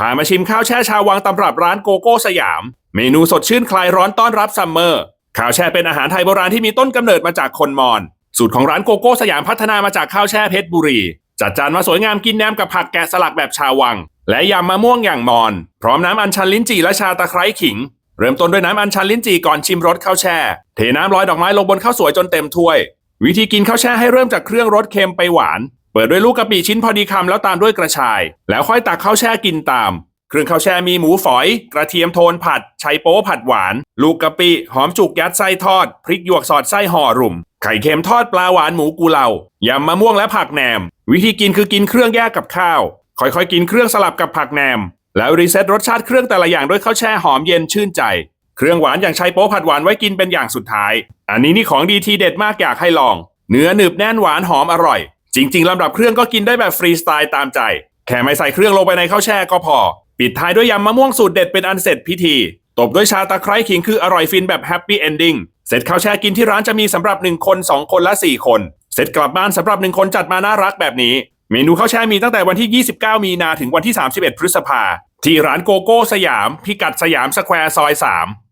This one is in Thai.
พามาชิมข้าวแช่ชาววังตำรับร้านโกโก้สยาม เมนูสดชื่นคลายร้อนต้อนรับซัมเมอร์ ข้าวแช่เป็นอาหารไทยโบราณที่มีต้นกำเนิดมาจากคนมอญ สูตรของร้านโกโก้สยามพัฒนามาจากข้าวแช่เพชรบุรี จัดจานมาสวยงามกินแหนมกับผักแกะสลักแบบชาววัง และยำมะม่วงอย่างมอนพร้อมน้ำอัญชันลิ้นจี่และชาตะไคร้ขิง เริ่มต้นด้วยน้ำอัญชันลิ้นจี่ก่อนชิมรสข้าวแช่ เทน้ำร้อยดอกไม้ลงบนข้าวสวยจนเต็มถ้วย วิธีกินข้าวแช่ให้เริ่มจากเครื่องรสเค็มไปหวาน เปิดด้วยลูกกะปิชิ้นพอดีคำแล้วตามด้วยกระชาย แล้วค่อยตักข้าวแช่กินตาม เครื่องข้าวแช่มีหมูฝอย กระเทียมโทนผัดไชโป๊ผัดหวาน ลูกกะปิหอมจุกยัดไส้ทอด พริกหยวกสอดไส้ห่อรุ่ม ไข่เค็มทอดปลาหวานหมูกุเลายำมะม่วงและผักแหนม วิธีกินคือกินเครื่องแยกกับข้าว ค่อยๆ กินเครื่องสลับกับผักแหนม แล้วรีเซ็ตรสชาติเครื่องแต่ละอย่างด้วยข้าวแช่หอมเย็นชื่นใจ เครื่องหวานอย่างไชโป๊ผัดหวานไว้กินเป็นอย่างสุดท้าย อันนี้นี่ของดีทีเด็ดมากอยากให้ลอง เนื้อหนึบแน่นหวานหอมอร่อย จริง ๆลำดับเครื่องก็กินได้แบบฟรีสไตล์ตามใจ แค่ไม่ใส่เครื่องลงไปในข้าวแช่ก็พอ ปิดท้ายด้วยยำมะม่วงสูตรเด็ดเป็นอันเสร็จพิธี ตบด้วยชาตะไคร้ขิงคืออร่อยฟินแบบแฮปปี้เอนดิ้งเสร็จข้าวแช่กินที่ร้านจะมีสำหรับ 1 คน 2 คนและ 4 คน เสร็จกลับบ้านสำหรับ 1 คนจัดมาน่ารักแบบนี้ เมนูข้าวแช่มีตั้งแต่วันที่ 29 มีนาถึงวันที่ 31 พฤษภาที่ร้านโกโก้สยาม พิกัดสยามสแควร์ซอย 3